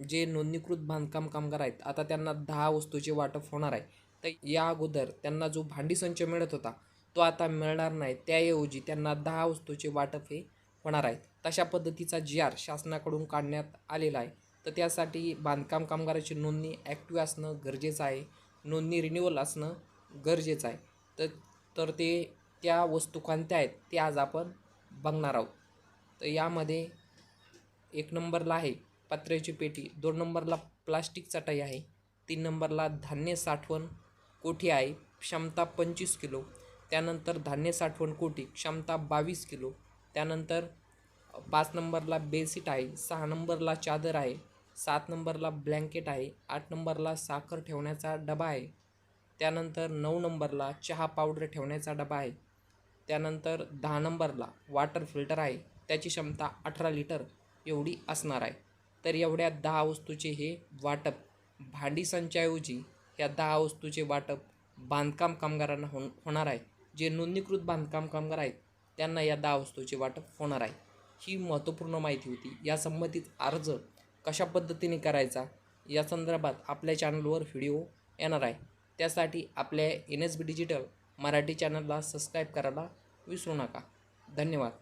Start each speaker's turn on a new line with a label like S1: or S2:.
S1: जे नोंदणीकृत बांधकाम कामगार आहेत आता त्यांना दहा वस्तूचे वाटप होणार आहे. तर या अगोदर त्यांना जो भांडी संच मिळत होता तो आता मिळणार नाही. त्याऐवजी त्यांना दहा वस्तूचे वाटप हे होणार आहेत तशा पद्धतीचा जी आर शासनाकडून काढण्यात आलेला आहे. तर त्यासाठी बांधकाम कामगाराची नोंदणी ॲक्टिव्ह असणं गरजेचं आहे. नोंदणी रिन्युअल असणं गरजेचं आहे. तर तर ते त्या वस्तू कोणत्या आहेत ते आज आपण बघणार आहोत. तर यामध्ये एक नंबरला आहे. पत्र्याची पेटी. दोन नंबरला प्लास्टिक चटाई आहे. तीन नंबरला धान्य साठवण कोठी आहे. क्षमता पंचवीस किलो. त्यानंतर धान्य साठवण कोठी. क्षमता बावीस किलो. त्यानंतर पाच नंबरला बेडशीट आहे. सहा नंबरला चादर आहे. सात नंबरला ब्लँकेट आहे. आठ नंबरला साखर ठेवण्याचा डबा आहे. त्यानंतर नऊ नंबरला चहा पावडर ठेवण्याचा डबा आहे. त्यानंतर दहा नंबरला वॉटर फिल्टर आहे. त्याची क्षमता अठरा लिटर एवढी असणार आहे. तर एवढ्या दहा वस्तूचे हे वाटप भांडी संचाऐवजी या दहा वस्तूचे वाटप बांधकाम कामगारांना हो होणार आहे. जे नोंदणीकृत बांधकाम कामगार आहेत त्यांना या दहा वस्तूचे वाटप होणार आहे. ही महत्त्वपूर्ण माहिती होती. या संबंधित अर्ज कशा पद्धतीने करायचा या संदर्भात आपल्या चॅनलवर व्हिडिओ येणार आहे. त्यासाठी आपल्या N S B digital Marathi चॅनलला सबस्क्राईब करायला विसरू नका. धन्यवाद.